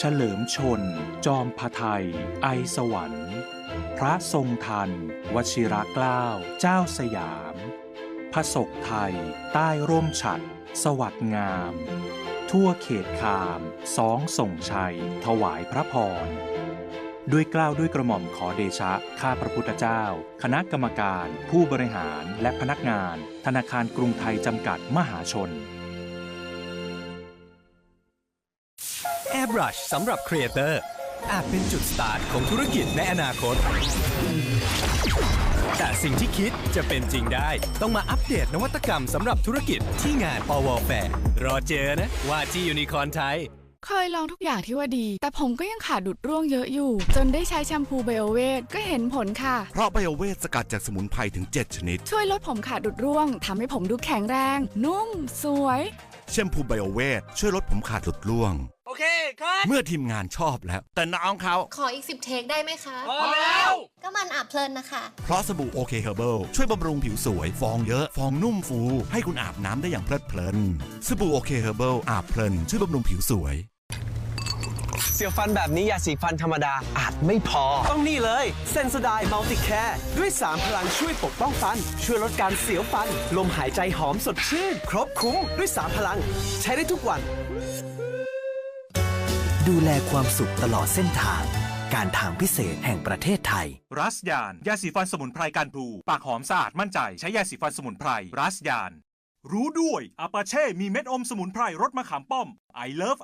เฉลิมชน จอมพไทย ไอสวรรค์ พระทรงทัน วชิระเกล้า เจ้าสยามพระศกไทย ใต้ร่มฉัด สวัสดงาม ทั่วเขตคาม สองส่งชัย ถวายพระพรด้วยกล้าวด้วยกระหม่อมขอเดชะ ข้าพระพุทธเจ้า คณะกรรมการ ผู้บริหารและพนักงาน ธนาคารกรุงไทยจำกัดมหาชน Airbrush สำหรับครีเอเตอร์อาจเป็นจุดสตาร์ทของธุรกิจในอนาคต แต่สิ่งที่คิดจะเป็นจริงได้ ต้องมาอัปเดตนวัตกรรมสำหรับธุรกิจที่งานปวแฟร์รอเจอนะว่าที่ยูนิคอนไทยเคยลองทุกอย่างที่ว่าดี แต่ผมก็ยังขาดดุดร่วงเยอะอยู่ จนได้ใช้แชมพูไบโอเวทก็เห็นผลค่ะ เพราะไบโอเวทสกัดจากสมุนไพรถึง 7 ชนิด ช่วยลดผมขาดดุดร่วงทำให้ผมดูแข็งแรง นุ่ม สวย แชมพูไบโอเวทช่วยลดผมขาดหลุดร่วงโอเคครับเมื่อทีมงานชอบแล้ว แต่น้องเขาขออีกสิบเทคได้ไหมคะ พอแล้ว ก็มันอาบเพลินนะคะ เพราะสบู่โอเคเฮอร์เบิลช่วยบำรุงผิวสวย ฟองเยอะ ฟองนุ่มฟู ให้คุณอาบน้ำได้อย่างเพลิดเพลิน สบู่โอเคเฮอร์เบิลอาบเพลิน ช่วยบำรุงผิวสวยเสียวฟันแบบนี้ยาสีฟันธรรมดาอาจไม่พอ ต้องนี่เลยเซน o ไดมัลติแคร์ด้วย 3 พลังช่วยปกป้องฟัน ช่วยลดการเสียวฟัน ลมหายใจหอมสดชื่น ครบคุ้มด้วย 3 พลัง ใช้ได้ทุกวัน ดูแลความสุขตลอดเส้นทาง การทางพิเศษแห่งประเทศไทย รัสยาน ยาสีฟันสมุนไพรการพลูปากหอมสะอาดมั่นใจใช้ยาสีฟันสมุนไพรรัสยาน รู้ด้วยอาปาเช่มีเม็ดอมสมุนไพรรสมะขามป้อม I love